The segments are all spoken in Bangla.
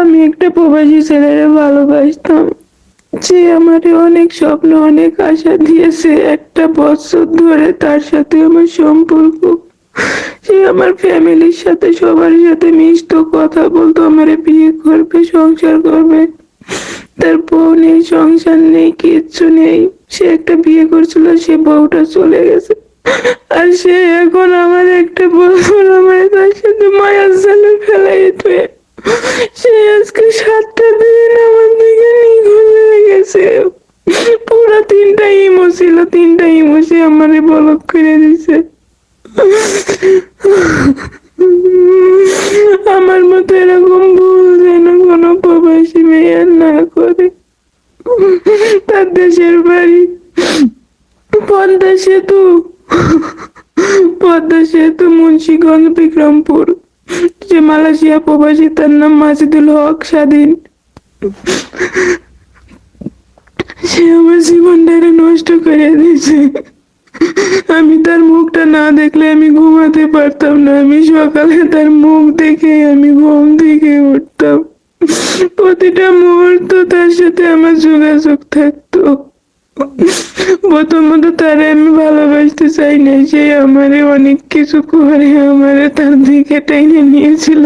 আমি একটা প্রবাসী ছেলেরে ভালোবাসতাম। সে আমারে অনেক স্বপ্ন, অনেক আশা দিয়েছে একটা বছর ধরে তার সাথে আমার সম্পর্ক। সে আমার ফ্যামিলির সাথে, সবার সাথে মিশতো, কথা বলতো, আমারে বিয়ে করবে, সংসার করবে। তার বউ নেই, সংসার নেই, কিচ্ছু নেই। সে একটা বিয়ে করছিল, সে বউটা চলে গেছে। আর সে এখন আমার একটা বছর আমার তার সাথে মায়ার জালে ফেলাই আমার গেছে। তিনটা ছিল, তিনটা করে দিছে। আমার মতো এরকম ভুল যেন কোনো প্রবাসী মেয়ে না করে। তার দেশের বাড়ি, পদ্মা সেতু পদ্মা সেতু, মুন্সিগঞ্জ, বিক্রমপুর। যে মালয়েশিয়া প্রবাসী তার নাম মাজিদুল হক স্বাধীন। সে আমার জীবনটারে নষ্ট করে দিয়েছে। আমি তার মুখটা না দেখলে আমি ঘুমাতে পারতাম না। আমি সকালে তার মুখ দেখে আমি ঘুম থেকে উঠতাম। প্রতিটা মুহূর্ত তার সাথে আমার যোগাযোগ থাকতো। প্রথমত তার আমি ভালোবাসতে চাই না সে আমারে অনেক কিছু করে, আমারে তার দিকে টেনে নিয়েছিল।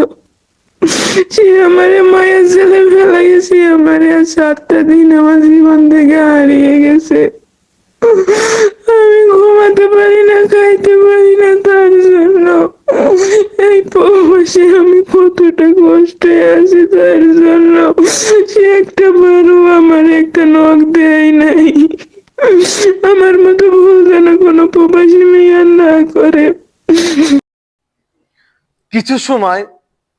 সে আমারে মায়ের ছেলে ফেলা গেছে আমারে আর সাতটা দিন আমার জীবন থেকে হারিয়ে গেছে। আমি ঘুমাতে পারি না, খাইতে পারি না তার জন্য এই প্রবাসে আমি কতটা কষ্টে আছি তার জন্য সে একটা বারো আমার একটা দেয় নাই। আমার মতো ভুল যেন কোনো প্রবাসী মেয়ে না করে। কিছু সময়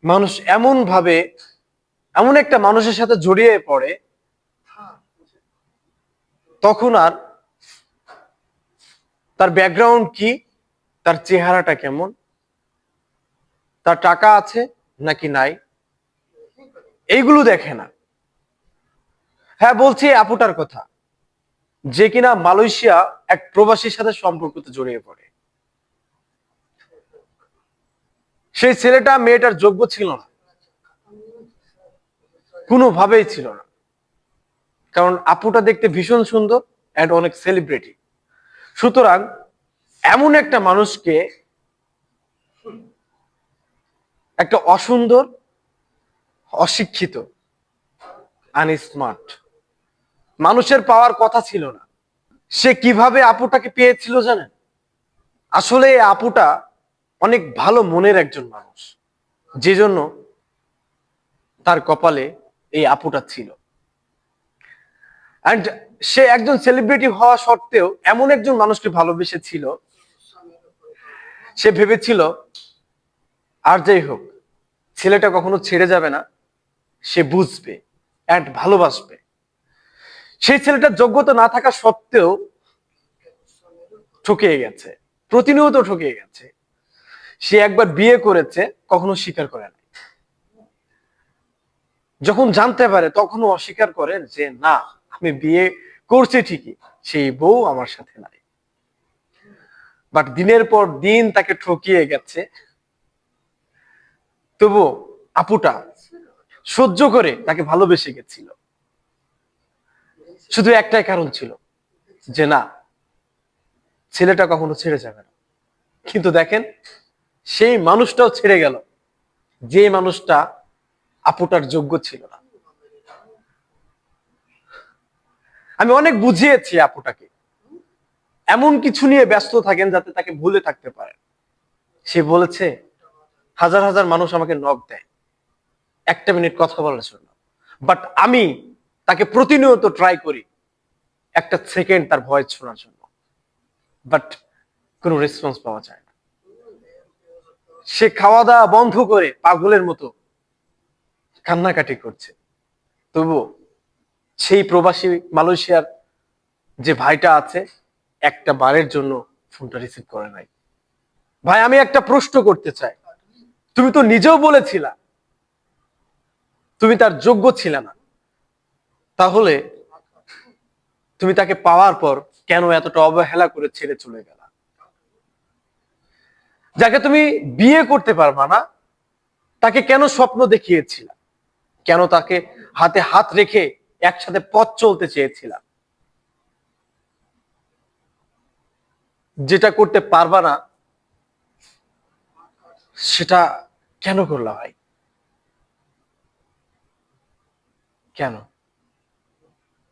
মানুষ এমন ভাবে এমন একটা মানুষের সাথে জড়িয়ে পড়ে, তখন আর তার ব্যাকগ্রাউন্ড কি, তার চেহারাটা কেমন, তার টাকা আছে নাকি নাই, এইগুলো দেখে না। হ্যাঁ বলছি আপুটার কথা। যে কিনা মালয়েশিয়া এক প্রবাসীর সাথে সম্পর্কতে জড়িয়ে পড়ে। সেই ছেলেটা, মেয়েটার যোগ্য ছিল না। কোনোভাবেই ছিল না। কারণ আপুটা দেখতে ভীষণ সুন্দর অ্যান্ড অনেক সেলিব্রিটি সুতরাং এমন একটা মানুষকে একটা অসুন্দর, অশিক্ষিত আনস্মার্ট মানুষের পাওয়ার কথা ছিল না। সে কীভাবে আপুটাকে পেয়েছিল জানেন? আসলে আপুটা অনেক ভালো মনের একজন মানুষ। যে জন্য তার কপালে এই আপুটা ছিল। অ্যান্ড সে একজন সেলিব্রিটি হওয়া সত্ত্বেও এমন একজন মানুষকে ভালোবেসেছিল সে ভেবেছিল, আর যাই হোক, ছেলেটা কখনো ছেড়ে যাবে না, সে বুঝবে অ্যান্ড ভালোবাসবে। সেই ছেলেটার যোগ্যতা না থাকা সত্ত্বেও ঠকিয়ে গেছে। প্রতিনিয়ত ঠকিয়ে গেছে। সে একবার বিয়ে করেছে, কখনো স্বীকার করে না যখন জানতে পারে, তখনও অস্বীকার করেন যে, না, আমি বিয়ে করছি ঠিকই, সেই বউ আমার সাথে নাই। বাট দিনের পর দিন তাকে ঠকিয়ে গেছে। তবু আপুটা সহ্য করে তাকে ভালোবেসে গেছিল। শুধু একটাই কারণ ছিল যে না, ছেলেটা কখনো ছেড়ে যাবে না। কিন্তু দেখেন, সেই মানুষটাও ছেড়ে গেল। যে মানুষটা আপুটার যোগ্য ছিল না। আমি অনেক বুঝিয়েছি আপুটাকে। এমন কিছু নিয়ে ব্যস্ত থাকেন যাতে তাকে ভুলে থাকতে পারে সে বলেছে, হাজার হাজার মানুষ আমাকে নক দেয়। একটা মিনিট কথা বলার জন্য বাট আমি তাকে প্রতিনিয়ত ট্রাই করি। একটা সেকেন্ড তার ভয়েস শোনার জন্য। বাট কোনো রেসপন্স পাওয়া যায় না। সে খাওয়া দাওয়া বন্ধ করে পাগলের মতো কান্নাকাটি করছে। তবু সেই প্রবাসী মালয়েশিয়ার যে ভাইটা আছে, একটা বারের জন্য ফোনটা রিসিভ করে নাই। ভাই, আমি একটা প্রশ্ন করতে চাই। তুমি তো নিজেও বলেছিলা। তুমি তার যোগ্য ছিলে না। তাহলে তুমি তাকে পাওয়ার পর কেন এতটা অবহেলা করে ছেড়ে চলে গেল? যাকে তুমি বিয়ে করতে পারবা না, তাকে কেন স্বপ্ন দেখিয়েছিল? কেন তাকে হাতে হাত রেখে একসাথে পথ চলতে চেয়েছিলাম যেটা করতে পারবা না, সেটা কেন করলা ভাই? কেন?